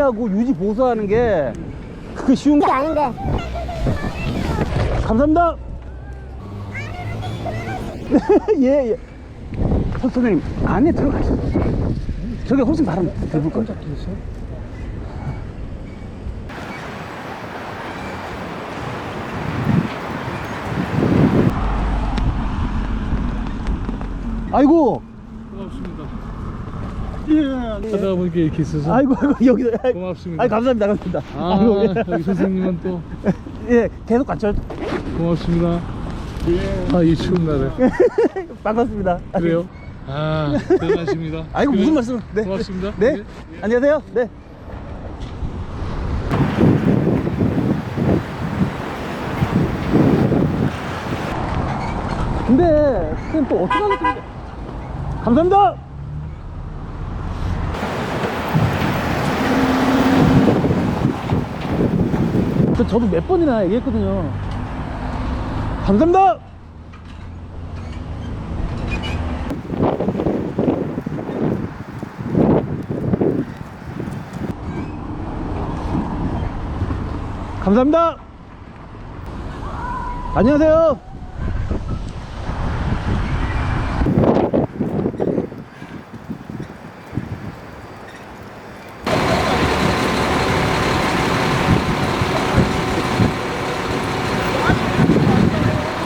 하고 유지 보수하는 게 그게 쉬운 게 아닌데 감사합니다. 예, 예. 선- 선생님, 안에 들어가시죠. 저게 훨씬 바람 들을 거예요. 아이고. 하다 보니까 이렇게 있어서 아이고, 아이고, 여기서. 아이고, 고맙습니다. 아이, 감사합니다, 감사합니다. 아, 아이고, 예. 여기 선생님은 또 예, 계속 같이 고맙습니다. 아, 이 추운 날에. 반갑습니다. 그래요? 아, 대단하십니다. 아이고, 그래? 무슨 말씀. 네. 고맙습니다. 네. 예. 안녕하세요. 네. 근데 선생님 또 어떻게 하겠습니까? 감사합니다. 그 저도 몇 번이나 얘기했거든요. 감사합니다. 감사합니다. 안녕하세요.